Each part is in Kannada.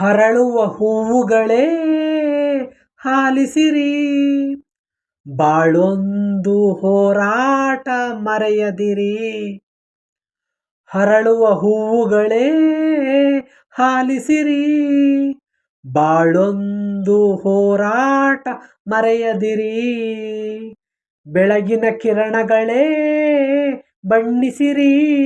ಹರಳುವ ಹೂವುಗಳೇ, ಹಾಲಿಸಿರಿ. ಬಾಳೊಂದು ಹೋರಾಟ ಮರೆಯದಿರಿ. ಹರಳುವ ಹೂವುಗಳೇ, ಹಾಲಿಸಿರಿ. ಬಾಳೊಂದು ಹೋರಾಟ ಮರೆಯದಿರಿ. ಬೆಳಗಿನ ಕಿರಣಗಳೇ, ಬಣ್ಣಿಸಿರಿ.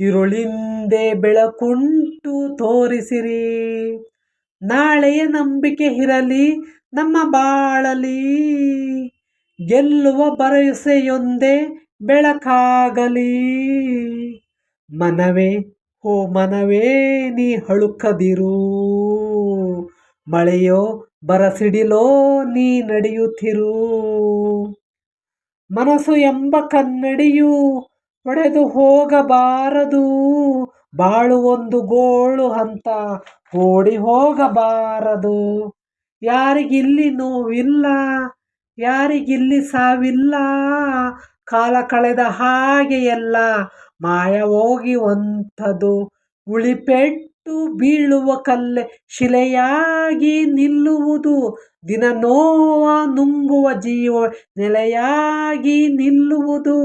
ಇರುಳಿಂದೆ ಬೆಳಕುಂಟು ತೋರಿಸಿರಿ. ನಾಳೆಯ ನಂಬಿಕೆ ಇರಲಿ, ನಮ್ಮ ಬಾಳಲಿ. ಗೆಲ್ಲುವ ಭರವಸೆಯೊಂದೇ ಬೆಳಕಾಗಲಿ. ಮನವೇ ಓ ಮನವೇ, ನೀ ಹಳುಕದಿರು. ಮಳೆಯೋ, ಬರಸಿಡಿಲೋ, ನೀ ನಡೆಯುತ್ತಿರು. ಮನಸ್ಸು ಎಂಬ ಕನ್ನಡಿಯು ಒಡೆದು ಹೋಗಬಾರದು. ಬಾಳು ಒಂದು ಗೋಳು ಅಂತ ಓಡಿ ಹೋಗಬಾರದು. ಯಾರಿಗಿಲ್ಲಿ ನೋವಿಲ್ಲ, ಯಾರಿಗಿಲ್ಲಿ ಸಾವಿಲ್ಲ, ಕಾಲ ಕಳೆದ ಹಾಗೆ ಎಲ್ಲ ಮಾಯ ಹೋಗಿವಂಥದು ಉಳಿಪೆಟ್ಟು ಬೀಳುವ ಕಲ್ಲೆ ಶಿಲೆಯಾಗಿ ನಿಲ್ಲುವುದು, ದಿನ ನೋವ ನುಂಗುವ ಜೀವ ನೆಲೆಯಾಗಿ ನಿಲ್ಲುವುದು.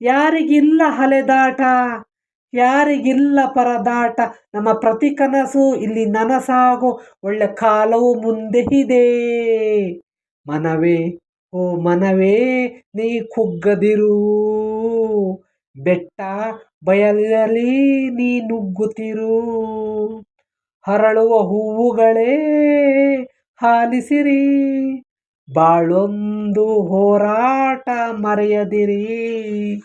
ಯಾರಿಗಿಲ್ಲ ಅಲೆದಾಟ ಯಾರಿಗಿಲ್ಲ ಪರದಾಟ. ನಮ್ಮ ಪ್ರತಿ ಕನಸು ಇಲ್ಲಿ ನನಸಾಗೋ. ಒಳ್ಳೆ ಕಾಲವು ಮುಂದೆ ಇದೆ. ಮನವೇ, ಓ ಮನವೇ, ನೀ ಕುಗ್ಗದಿರು. ಬೆಟ್ಟ ಬಯಲಲ್ಲಿ ನೀ ನುಗ್ಗುತ್ತಿರು. ಹರಳುವ ಹೂವುಗಳೇ, ಹಾಲಿಸಿರಿ. ಬಾಳೊಂದು ಹೋರಾಟ ಮರೆಯದಿರಿ.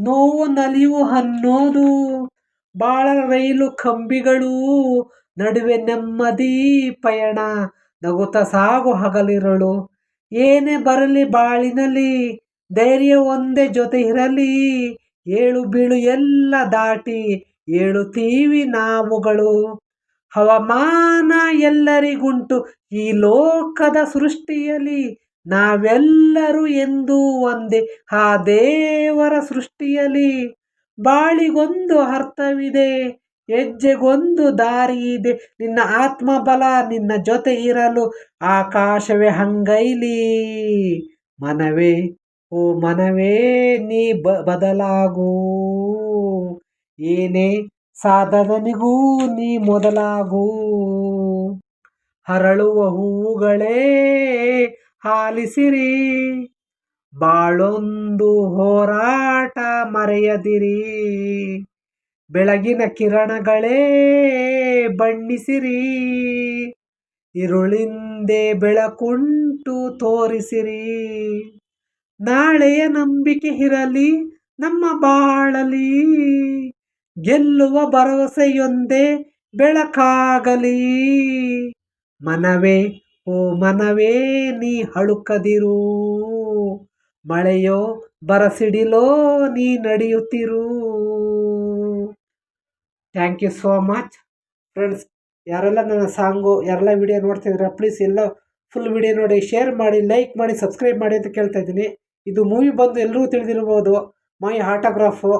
ನೋವು ನಲಿವು ಅನ್ನೋದು ಬಾಳ ರೈಲು ಕಂಬಿಗಳು ನಡುವೆ ನೆಮ್ಮದಿ ಪಯಣ. ನಗುತ್ತ ಸಾಗು ಹಗಲಿರಳು. ಏನೇ ಬರಲಿ ಬಾಳಿನಲ್ಲಿ, ಧೈರ್ಯ ಒಂದೇ ಜೊತೆ ಇರಲಿ. ಏಳು ಬೀಳು ಎಲ್ಲ ದಾಟಿ ಏಳುತ್ತೀವಿ ನಾವುಗಳು. ಹವಾಮಾನ ಎಲ್ಲರಿಗುಂಟು ಈ ಲೋಕದ ಸೃಷ್ಟಿಯಲ್ಲಿ ನಾವೆಲ್ಲರೂ ಎಂದು ಒಂದೇ, ಆ ದೇವರ ಸೃಷ್ಟಿಯಲ್ಲಿ ಬಾಳಿಗೊಂದು ಅರ್ಥವಿದೆ, ಹೆಜ್ಜೆಗೊಂದು ದಾರಿ ಇದೆ ನಿನ್ನ ಆತ್ಮಬಲ ನಿನ್ನ ಜೊತೆ ಇರಲು ಆಕಾಶವೇ ಹಂಗೈಲಿ. ಮನವೇ, ಓ ಮನವೇ, ನೀ ಬ, ಬದಲಾಗೂ. ಏನೇ ಸಾಧನನಿಗೂ ನೀ ಮೊದಲಾಗೂ. ಹರಳುವ ಹೂವುಗಳೇ ಹಾಲಿಸಿರಿ. ಬಾಳೊಂದು ಹೋರಾಟ ಮರೆಯದಿರಿ. ಬೆಳಗಿನ ಕಿರಣಗಳೇ ಬಣ್ಣಿಸಿರಿ. ಇರುಳಿಂದೆ ಬೆಳಕುಂಟು ತೋರಿಸಿರಿ. ನಾಳೆಯ ನಂಬಿಕೆ ಇರಲಿ, ನಮ್ಮ ಬಾಳಲಿ. ಗೆಲ್ಲುವ ಭರವಸೆಯೊಂದೇ ಬೆಳಕಾಗಲಿ. ಮನವೇ ಓ ಮನವೇ ನೀ ಹಳುಕದಿರು, ಮಳೆಯೋ ಬರಸಿಡಿಲೋ ನೀ ನಡೆಯುತ್ತಿರು. Thank you so much friends ಯಾರೆಲ್ಲ ನನ್ನ ಸಾಂಗು, ಯಾರೆಲ್ಲ ವಿಡಿಯೋ ನೋಡ್ತಿದ್ರೆ ಪ್ಲೀಸ್ ಎಲ್ಲ ಫುಲ್ ವಿಡಿಯೋ ನೋಡಿ ಶೇರ್ ಮಾಡಿ ಲೈಕ್ ಮಾಡಿ ಸಬ್ಸ್ಕ್ರೈಬ್ ಮಾಡಿ ಅಂತ ಕೇಳ್ತಾ ಇದ್ದೀನಿ. ಇದು ಮೂವಿ ಬಂದು ಎಲ್ಲರೂ ತಿಳಿದಿರ್ಬೋದು. ಮೈ ಆಟೋಗ್ರಾಫು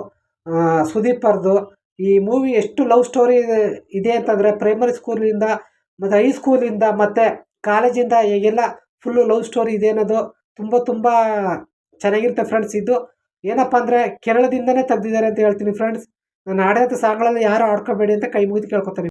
ಸುದೀಪ್ ಅವ್ರದ್ದು ಈ ಮೂವಿ ಎಷ್ಟು ಲವ್ ಸ್ಟೋರಿ ಇದೆ ಅಂತಂದರೆ ಪ್ರೈಮರಿ ಸ್ಕೂಲಿಂದ ಮತ್ತು ಹೈಸ್ಕೂಲಿಂದ ಮತ್ತು ಕಾಲೇಜಿಂದ ಹೇಗೆಲ್ಲ ಫುಲ್ಲು ಲವ್ ಸ್ಟೋರಿ ಇದೆ ಅನ್ನೋದು ತುಂಬ ತುಂಬ ಚೆನ್ನಾಗಿರುತ್ತೆ ಫ್ರೆಂಡ್ಸ್ ಇದು. ಏನಪ್ಪ ಅಂದರೆ ಕೇರಳದಿಂದನೇ ತೆಗ್ದಿದ್ದಾರೆ ಅಂತ ಹೇಳ್ತೀನಿ ಫ್ರೆಂಡ್ಸ್ ನಾನು ಹಾಡಿದಂಥ ಸಾಂಗ್ಗಳಲ್ಲಿ ಯಾರೂ ಆಡ್ಕೋಬೇಡಿ ಅಂತ ಕೈ ಮುಗಿದು ಕೇಳ್ಕೊತೀನಿ.